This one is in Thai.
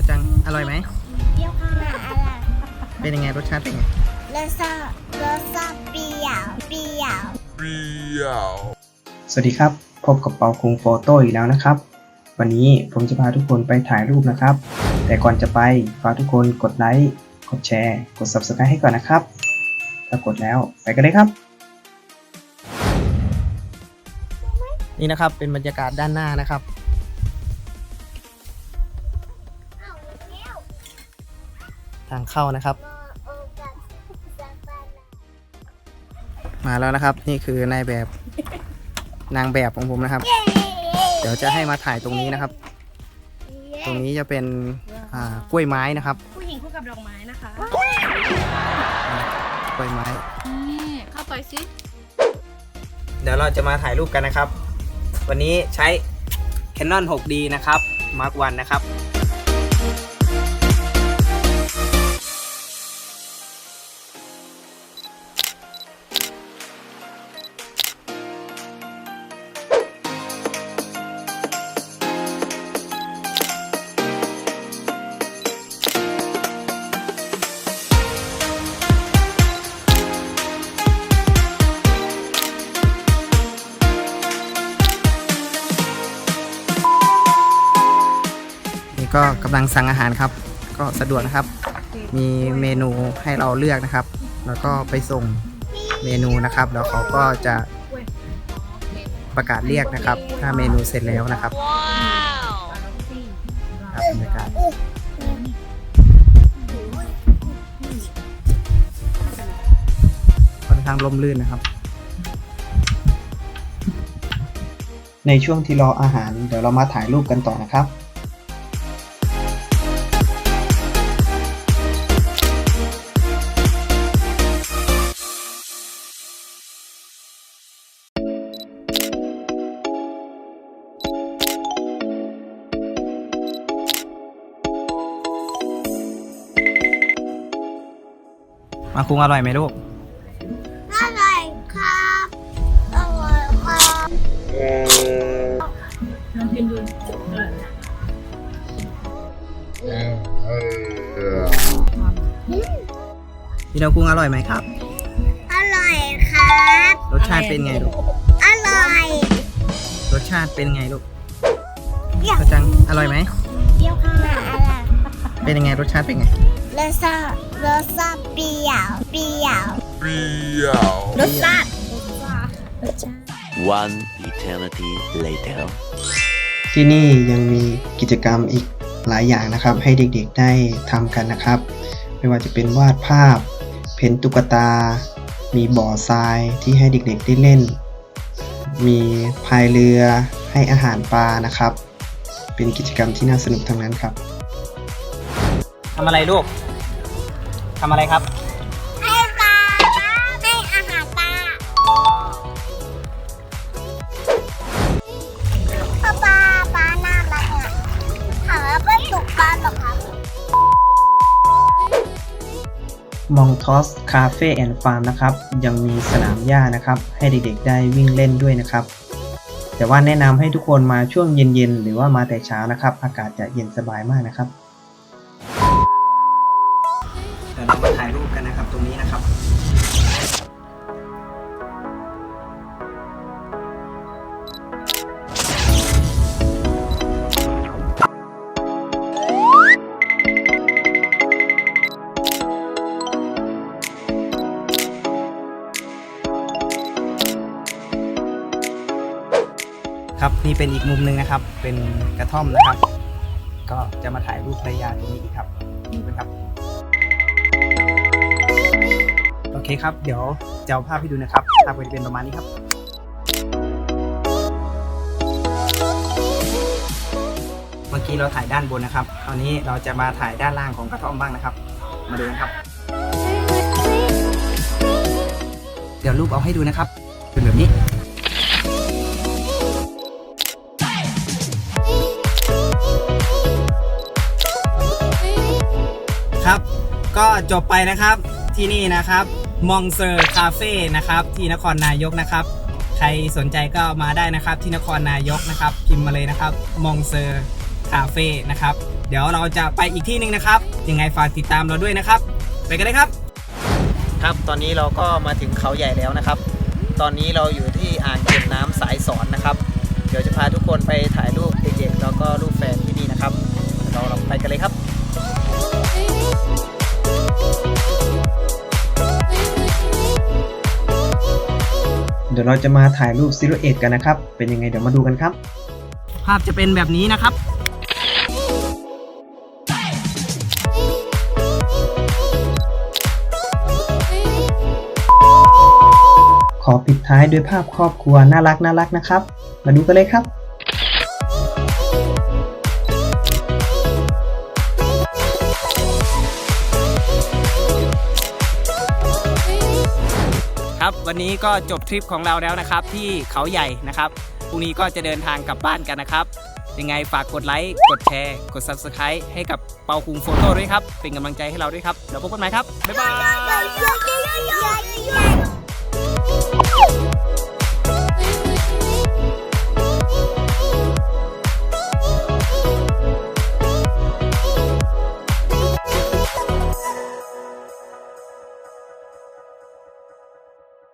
เขาจัง อร่อยไหมเปรี้ยวค่ะอะไรเป็นยังไงรสชาติเป็นไงรสชาติรสชาติเปรี้ยวเปรี้ยวสวัสดีครับ พบกับเปาคุงโฟโต้อีกแล้วนะครับ วันนี้ผมจะพาทุกคนไปถ่ายรูปนะครับ แต่ก่อนจะไปฝากทุกคนกดไลค์กดแชร์ กด Subscribe ให้ก่อนนะครับ ถ้ากดแล้วไปกันเลยครับ นี่นะครับเป็นบรรยากาศด้านหน้านะครับ ทางเข้านะครับมาโอกาสสักบ้านมาแล้วนะครับ นี่คือนายแบบนางแบบของผมนะครับ เดี๋ยวจะให้มาถ่ายตรงนี้นะครับ ตรงนี้จะเป็นอ่ากล้วยไม้นะครับผู้หญิงคู่กับดอกไม้นะคะกล้วยไม้ นี่เข้าไปสิเดี๋ยวเราจะมาถ่ายรูปกันนะครับ วันนี้ใช้ Canon 6D นะครับ Mark 1นะครับ ก็กำลังสั่งอาหารครับ ก็สะดวกนะครับ มีเมนูให้เราเลือกนะครับ แล้วก็ไปส่งเมนูนะครับ แล้วเขาก็จะประกาศเรียกนะครับ ถ้าเมนูเสร็จแล้วนะครับครับบรรยากาศค่อนข้างร่มรื่นนะครับ ในช่วงที่รออาหารเดี๋ยวเรามาถ่ายรูปกันต่อนะครับ มาคุงอร่อยไหมลูก อร่อยครับอร่อยครับพี่ดาวคุงอร่อยไหมครับ อร่อยครับ รสชาติเป็นไงลูก อร่อย รสชาติเป็นไงลูกเปรี้ยวเขาจังอร่อยไหมเปรี้ยวค่ะอะไร เป็นยังไงรสชาติเป็นไงรสชาติรสชาติเปรี้ยวเปรี้ยวรสชาติ One eternity later. ที่นี่ยังมีกิจกรรมอีกหลายอย่างนะครับ ให้เด็กๆได้ทำกันนะครับ ไม่ว่าจะเป็นวาดภาพ เพ้นตุ๊กตา มีบ่อทรายที่ให้เด็กๆได้เล่น มีพายเรือให้อาหารปลานะครับ เป็นกิจกรรมที่น่าสนุกทั้งนั้นครับทำอะไรลูกทำอะไรครับ ให้ปลาให้อาหารปลาปลาปลาปลาน่ารักอะถามว่าเป็นตกปลาหรอครับมองทอสคาเฟ่แอนด์ฟาร์มนะครับ ยังมีสนามหญ้านะครับ ให้เด็กๆได้วิ่งเล่นด้วยนะครับ แต่ว่าแนะนำให้ทุกคนมาช่วงเย็นๆ หรือว่ามาแต่เช้านะครับ อากาศจะเย็นสบายมากนะครับ ตรงนี้นะครับครับนี่เป็นอีกมุมหนึ่งนะครับ เป็นกระท่อมนะครับ ก็จะมาถ่ายรูปภรรยาตรงนี้อีกครับนี่เป็นครับ เคครับ เดี๋ยวจะเอาภาพให้ดูนะครับ ภาพก็จะเป็นประมาณนี้ครับ เมื่อกี้เราถ่ายด้านบนนะครับ คราวนี้เราจะมาถ่ายด้านล่างของกระท่อมบ้างนะครับ มาดูกันครับ เดี๋ยวรูปเอาให้ดูนะครับ เป็นแบบนี้ครับ ก็จบไปนะครับที่นี่นะครับ มองเซอร์คาเฟ่นะครับที่นครนายกนะครับ ใครสนใจก็มาได้นะครับที่นครนายกนะครับ พิมพ์มาเลยนะครับมองเซอร์คาเฟ่นะครับ เดี๋ยวเราจะไปอีกที่หนึ่งนะครับ ยังไงฝากติดตามเราด้วยนะครับ ไปกันเลยครับ ครับตอนนี้เราก็มาถึงเขาใหญ่แล้วนะครับ ตอนนี้เราอยู่ที่อ่างเก็บน้ำสายสอนนะครับ เดี๋ยวจะพาทุกคนไปถ่ายรูปเด็กๆแล้วก็รูปแฟนที่นี่นะครับ เราเราไปกันเลยครับ เดี๋ยวเราจะมาถ่ายรูปซิลูเอตกันนะครับ เป็นยังไงเดี๋ยวมาดูกันครับ ภาพจะเป็นแบบนี้นะครับขอปิดท้ายด้วยภาพครอบครัวน่ารักน่ารักนะครับ มาดูกันเลยครับ ครับวันนี้ก็จบทริปของเราแล้วนะครับ ที่เขาใหญ่นะครับพรุ่งนี้ก็จะเดินทางกลับบ้านกันนะครับ ยังไงฝากกดไลค์กดแชร์กด Subscribe ให้กับเปาคุงโฟโต้ด้วยครับ เป็นกำลังใจให้เราด้วยครับ เดี๋ยวพบกันใหม่ครับ บ๊ายบาย